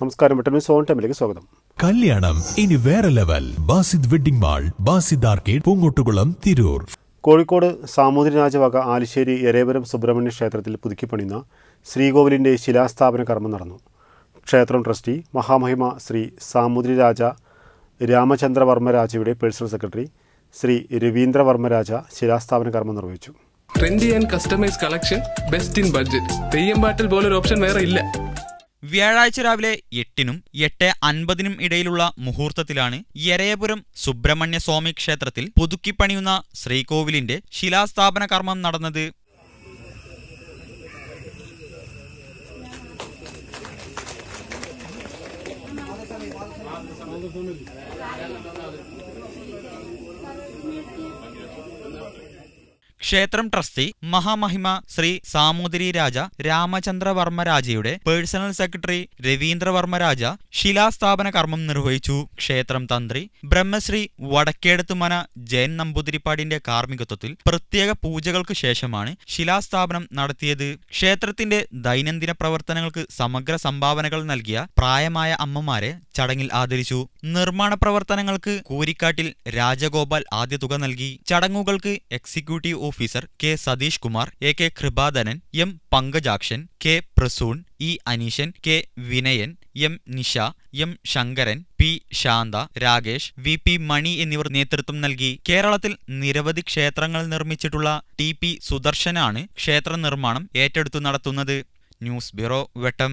നമസ്കാരം വിട്ടമിൻ സോൺ ടൈമിലേക്ക് സ്വാഗതം. കല്യാണം ഇനി വേറെ level. Basid wedding mall Basid arcade Poongottukulam Tirur. Kozhikode Samoothiri രാജവക Alisseri Erepuram Subrahmanya ക്ഷേത്രത്തിൽ പുതുക്കിപ്പണിയുന്ന ശ്രീകോവിലിന്റെ ശിലാസ്ഥാപന കർമ്മം നടന്നു. ക്ഷേത്രം ട്രസ്റ്റി മഹാമഹിമ ശ്രീ സാമൂതിരി രാജ രാമചന്ദ്രവർമ്മരാജയുടെ പേഴ്സണൽ സെക്രട്ടറി ശ്രീ രവീന്ദ്രവർമ്മരാജ ശിലാസ്ഥാപന കർമ്മം നിർവഹിച്ചു. Trendy and customise collection best in budget Theyyam പാട്ടിൽ പോലൊരു ഓപ്ഷൻ വേറെ ഇല്ല. വ്യാഴാഴ്ച രാവിലെ എട്ടിനും എട്ട് അൻപതിനും ഇടയിലുള്ള മുഹൂർത്തത്തിലാണ് യരയപുരം സുബ്രഹ്മണ്യ സ്വാമി ക്ഷേത്രത്തിൽ പുതുക്കിപ്പണിയുന്ന ശ്രീകോവിലിന്റെ ശിലാസ്ഥാപന കർമ്മം നടന്നത്. ക്ഷേത്രം ട്രസ്റ്റി മഹാമഹിമ ശ്രീ സാമൂതിരി രാജ രാമചന്ദ്രവർമ്മരാജയുടെ പേഴ്സണൽ സെക്രട്ടറി രവീന്ദ്രവർമ്മരാജ ശിലാസ്ഥാപന കർമ്മം നിർവഹിച്ചു ക്ഷേത്രം തന്ത്രി ബ്രഹ്മശ്രീ വടക്കേടത്തുമന ജയൻ നമ്പൂതിരിപ്പാടിന്റെ കാർമ്മികത്വത്തിൽ പ്രത്യേക പൂജകൾക്ക് ശേഷമാണ് ശിലാസ്ഥാപനം നടത്തിയത്. ക്ഷേത്രത്തിന്റെ ദൈനംദിന പ്രവർത്തനങ്ങൾക്ക് സമഗ്ര സംഭാവനകൾ നൽകിയ പ്രായമായ അമ്മമാരെ ചടങ്ങിൽ ആദരിച്ചു. നിർമ്മാണ പ്രവർത്തനങ്ങൾക്ക് കൂരിക്കാട്ടിൽ രാജഗോപാൽ ആദ്യ തുക നൽകി. ചടങ്ങുകൾക്ക് executive officer K Satheesh Kumar A K Krupadhanan M Pankajakshan K Prasoon E Aneeshan K Vinayan M Nisha M Sankaran P Santha Rakesh V P Mani എന്നിവർ നേതൃത്വം നൽകി. കേരളത്തിൽ നിരവധി ക്ഷേത്രങ്ങൾ നിർമ്മിച്ചിട്ടുള്ള ടി പി സുദർശനാണ് ക്ഷേത്ര നിർമ്മാണം ഏറ്റെടുത്തു നടത്തുന്നത്. News bureau Vettam.